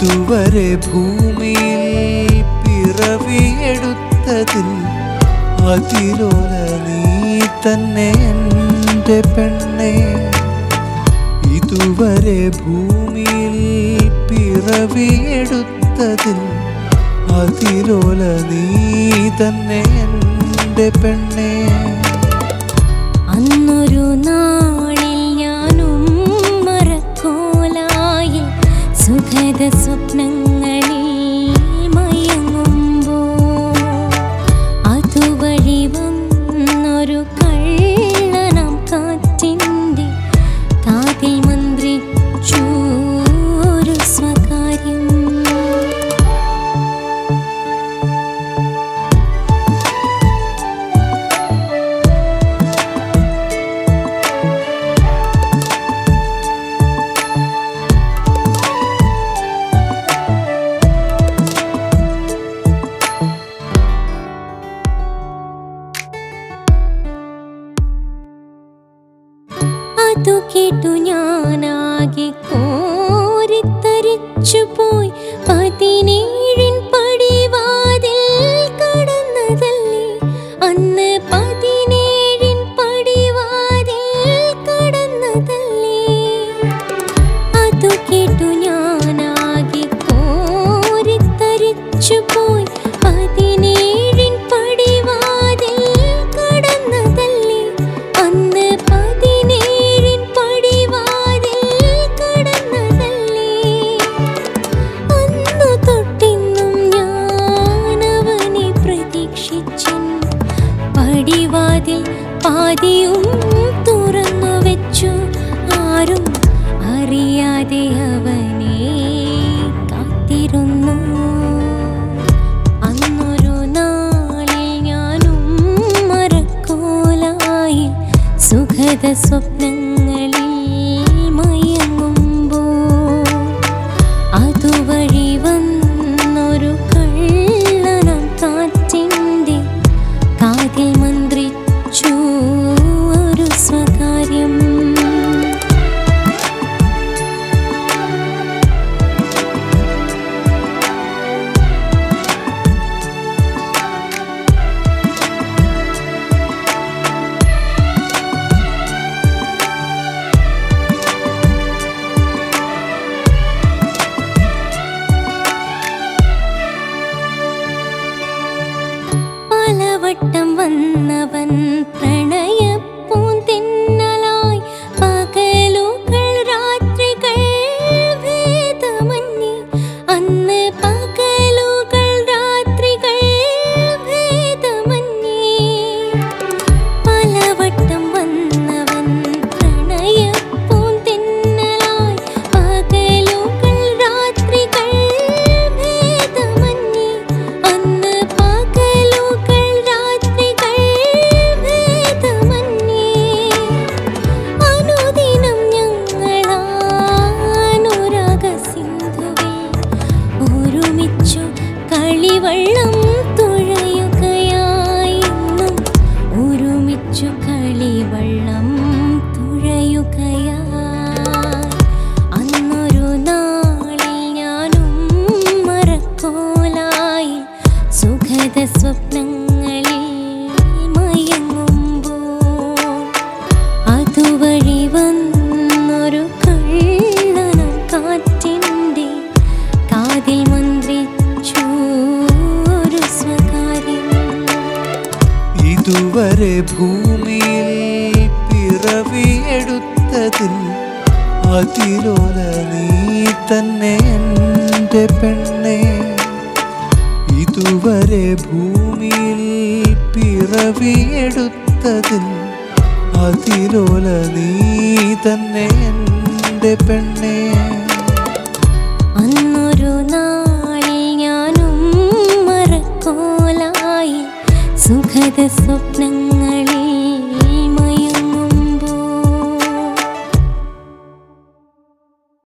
ഇതുവരെ ഭൂമിയിൽ പിറവിയെടുത്തതിൽ അതിലോല നീ തന്നെ എന്റെ പെണ്ണെ. ഇതുവരെ ഭൂമിയിൽ പിറവിയെടുത്തതിൽ അതിലോല നീ തന്നെ എന്റെ പെണ്ണെ. അന്നൊരു നാ അത്ഭുത സ്വപ്നങ്ങളിൽ കേട്ടു ഞാൻ this will 啊。ഇതുവരെ ഭൂമിയിൽ പിറവിയെടുത്തതിൽ അതിലോല നീ തന്നെ എന്റെ പെണ്ണെ. ഇതുവരെ ഭൂമിയിൽ പിറവിയെടുത്തതിൽ അതിലോല നീ തന്നെ എന്റെ പെണ്ണേ. സുഖത സ്വപ്നങ്ങൾ